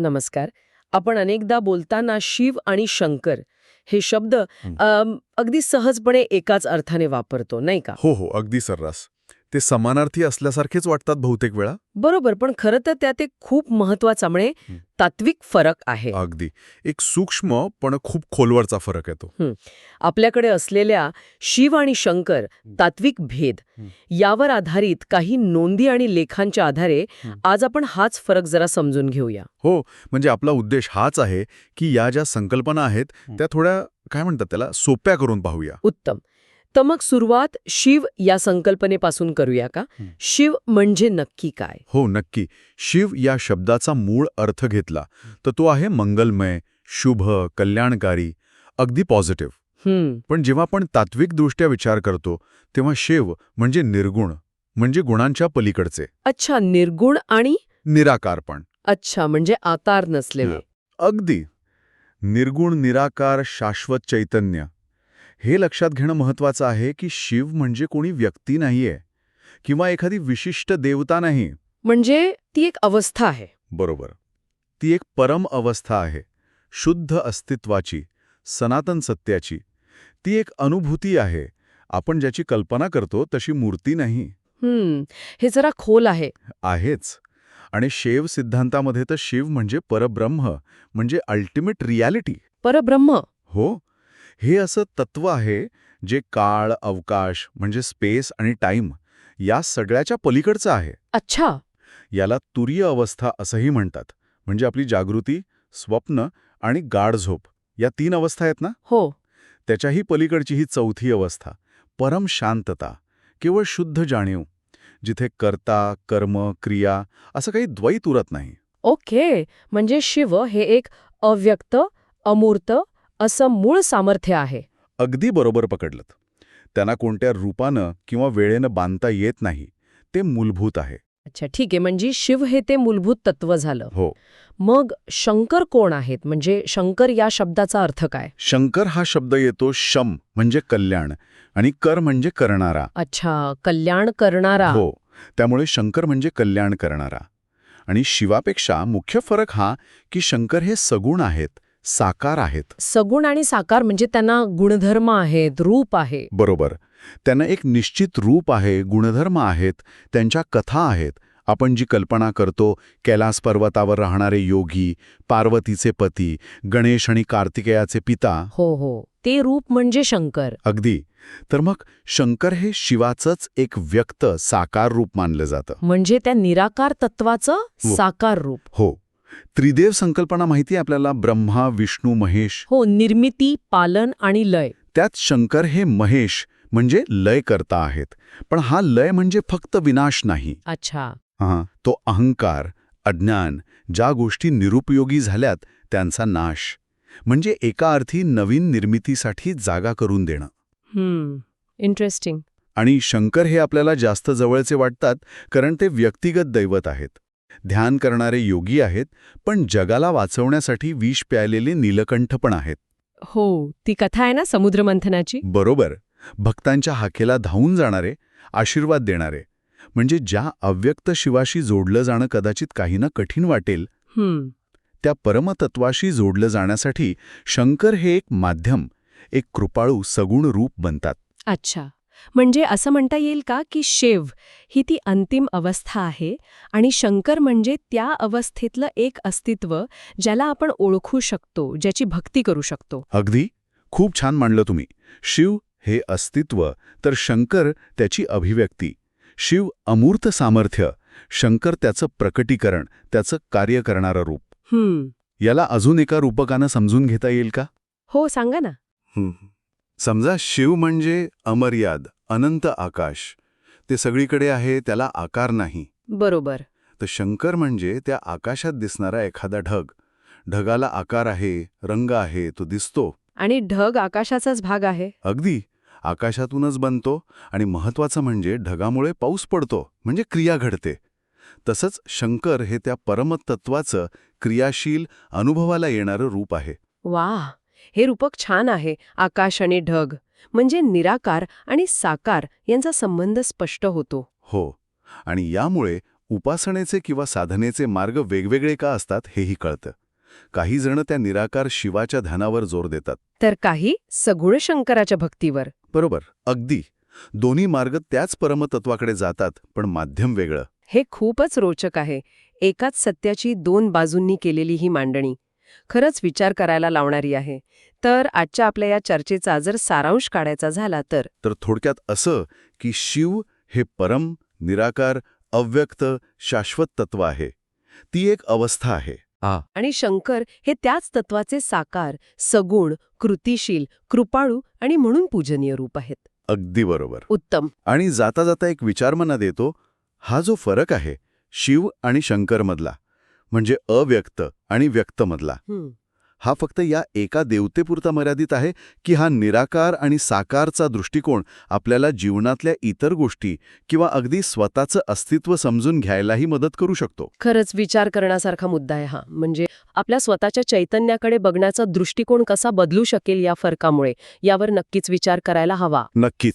नमस्कार. आपण अनेकदा बोलताना शिव आणि शंकर हे शब्द अगदी सहजपणे एकाच अर्थाने वापरतो नाही का? हो हो अगदी सर्रास. ते समानार्थी असल्यासारखेच वाटतात बहुतेक वेळा. बरोबर पण खरं तर त्यात एक खूप महत्त्वाचा म्हणजे. तात्विक फरक आहे. अगदी. एक सूक्ष्म पण खूप खोलवरचा फरक आहे तो आपल्याकडे असलेल्या शिव आणि शंकर तात्विक भेद. यावर आधारित काही नोंदी आणि लेखांच्या आधारे. आज आपण हाच फरक जरा समजून घेऊया. हो म्हणजे आपला उद्देश हाच आहे की या ज्या संकल्पना आहेत. त्या थोड्या काय म्हणतात त्याला सोप्या करून पाहूया. उत्तम. तर मग सुरुवात शिव या संकल्पनेपासून करूया का. शिव म्हणजे नक्की काय? हो नक्की. शिव या शब्दाचा मूळ अर्थ घेतला तर तो आहे मंगलमय शुभ कल्याणकारी अगदी पॉझिटिव्ह पण जेव्हा आपण तात्विकदृष्ट्या विचार करतो तेव्हा शिव म्हणजे निर्गुण म्हणजे गुणांच्या पलीकडचे. अच्छा निर्गुण आणि? निराकारपण. अच्छा म्हणजे आकार नसलेले. अगदी. निर्गुण निराकार शाश्वत चैतन्य. हे लक्षात घेणं महत्वाचं आहे की शिव म्हणजे कोणी व्यक्ती नाहीये किंवा एखादी विशिष्ट देवता नाही. म्हणजे ती एक अवस्था आहे. बरोबर. ती एक परम अवस्था आहे. शुद्ध अस्तित्वाची सनातन सत्याची. ती एक अनुभूती आहे. आपण ज्याची कल्पना करतो तशी मूर्ती नाही. हम्म. हे जरा खोल आहे. आहेच. आणि शैव सिद्धांतामध्ये तर शिव म्हणजे परब्रह्म म्हणजे अल्टिमेट रियालिटी परब्रह्म. हो. हे असं तत्व आहे जे काळ अवकाश म्हणजे स्पेस आणि टाईम या सगळ्याच्या पलीकडचं आहे. अच्छा. याला तुरीय अवस्था असंही म्हणतात. म्हणजे आपली जागृती स्वप्न आणि गाढ झोप या तीन अवस्था आहेत ना? हो. त्याच्याही पलीकडची ही चौथी अवस्था परम शांतता केवळ शुद्ध जाणीव जिथे कर्ता कर्म क्रिया असं काही द्वैत उरत नाही. ओके. म्हणजे शिव हे एक अव्यक्त अमूर्त असं मूळ सामर्थ्य आहे. अगदी बरोबर पकडलं त्यांना कोणत्या रूपानं किंवा वेळेनं बांधता येत नाही ते मूलभूत आहे. अच्छा ठीक आहे. म्हणजे शिव हे ते मूलभूत तत्व झालं. हो. मग शंकर कोण आहेत? म्हणजे शंकर या शब्दाचा अर्थ काय? शंकर हा शब्द येतो शम म्हणजे कल्याण आणि कर म्हणजे करणारा. अच्छा कल्याण करणारा. हो त्यामुळे शंकर म्हणजे कल्याण करणारा. आणि शिवापेक्षा मुख्य फरक हा की शंकर हे सगुण आहेत साकार आहेत. सगुण आणि साकार म्हणजे त्यांना गुणधर्म आहेत रूप आहे. बरोबर. त्यांना एक निश्चित रूप आहे गुणधर्म आहेत त्यांच्या कथा आहेत. आपण जी कल्पना करतो कैलास पर्वतावर राहणारे योगी पार्वतीचे पती गणेश आणि कार्तिकेयाचे पिता. हो हो. ते रूप म्हणजे शंकर. अगदी. तर मग शंकर हे शिवाचंच एक व्यक्त साकार रूप मानलं जातं. म्हणजे त्या निराकार तत्वाचं साकार रूप. हो. त्रिदेव संकल्पना माहिती आपल्याला? ब्रह्मा विष्णू महेश. हो निर्मिती पालन आणि लय. त्यात शंकर हे महेश म्हणजे लय करता आहेत. पण हा लय म्हणजे फक्त विनाश नाही. अच्छा. हां तो अहंकार अज्ञान ज्या गोष्टी निरुपयोगी झाल्यात त्यांचा नाश. म्हणजे एका अर्थी नवीन निर्मितीसाठी जागा करून देणं. इंटरेस्टिंग आणि शंकर हे आपल्याला जास्त जवळचे वाटतात कारण ते व्यक्तिगत दैवत आहेत. ध्यान करणारे योगी आहेत पण जगाला वाचवण्यासाठी विष प्यायलेले नीलकंठ पण आहेत. हो ती कथा आहे ना समुद्र मंथनाची बरोबर. भक्तांच्या हाकेला धावून जाणारे आशीर्वाद देणारे. म्हणजे ज्या अव्यक्त शिवाशी जोडलं जाणं कदाचित काहींना कठीण वाटेल त्या परमतत्वाशी जोडलं जाण्यासाठी शंकर हे एक माध्यम एक कृपाळू सगुण रूप बनतात. अच्छा. म्हणजे असं म्हणता येईल का की शिव ही ती अंतिम अवस्था आहे आणि शंकर म्हणजे त्या अवस्थेतलं एक अस्तित्व ज्याला आपण ओळखू शकतो ज्याची भक्ती करू शकतो. अगदी. खूप छान मांडलं तुम्ही. शिव हे अस्तित्व तर शंकर त्याची अभिव्यक्ती. शिव अमूर्त सामर्थ्य शंकर त्याचं प्रकटीकरण त्याचं कार्य करणारं रूप. हम्म. याला अजून एका रूपकानं समजून घेता येईल का? हो सांगा ना. समजा शिव म्हणजे अमर्याद अनंत आकाश. ते सगळीकडे आहे त्याला आकार नाही. बरोबर. तर शंकर म्हणजे त्या आकाशात दिसणारा एखादा ढग. ढगाला आकार आहे रंग आहे तो दिसतो. आणि ढग आकाशाचाच भाग आहे? अगदी. आकाशातूनच बनतो आणि महत्वाचं म्हणजे ढगामुळे पाऊस पडतो म्हणजे क्रिया घडते. तसंच शंकर हे त्या परमतत्वाचं क्रियाशील अनुभवाला येणारं रूप आहे. वा हे रूपक छान आहे आकाश आणि ढग. म्हणजे निराकार आणि साकार यांचा संबंध स्पष्ट होतो. हो. आणि यामुळे उपासनेचे किंवा साधनेचे मार्ग वेगवेगळे का असतात हेही कळतं. काही जण त्या निराकार शिवाच्या ध्यानावर जोर देतात. तर काही सगुण शंकराच्या भक्तीवर. बरोबर. अगदी. दोन्ही मार्ग त्याच परमतत्वाकडे जातात पण माध्यम वेगळं. हे खूपच रोचक आहे. एकाच सत्याची दोन बाजूंनी केलेली ही मांडणी. खरंच विचार करायला लावणारी आहे. तर आजच्या आपल्या या चर्चेचा जर सारांश काढायचा झाला तर? तर थोडक्यात असं की शिव हे परम निराकार अव्यक्त शाश्वत तत्व आहे. ती एक अवस्था आहे. आणि शंकर हे त्याच तत्वाचे साकार सगुण कृतिशील कृपाळू आणि म्हणून पूजनीय रूप आहेत. अगदी बरोबर. उत्तम. आणि जाता जाता एक विचार मनात येतो हा जो फरक आहे शिव आणि शंकरमधला म्हणजे अव्यक्त आणि व्यक्तमधला. हं. हा फक्त या एका देवतेपुरता मर्यादित आहे की हा निराकार आणि साकारचा दृष्टिकोन आपल्याला जीवनातल्या इतर गोष्टी किंवा अगदी स्वतःचं अस्तित्व समजून घ्यायलाही मदत करू शकतो. खरंच विचार करण्यासारखा मुद्दा आहे हा. म्हणजे आपल्या स्वतःच्या चैतन्याकडे बघण्याचा दृष्टिकोन कसा बदलू शकेल या फरकामुळे यावर नक्कीच विचार करायला हवा. नक्कीच.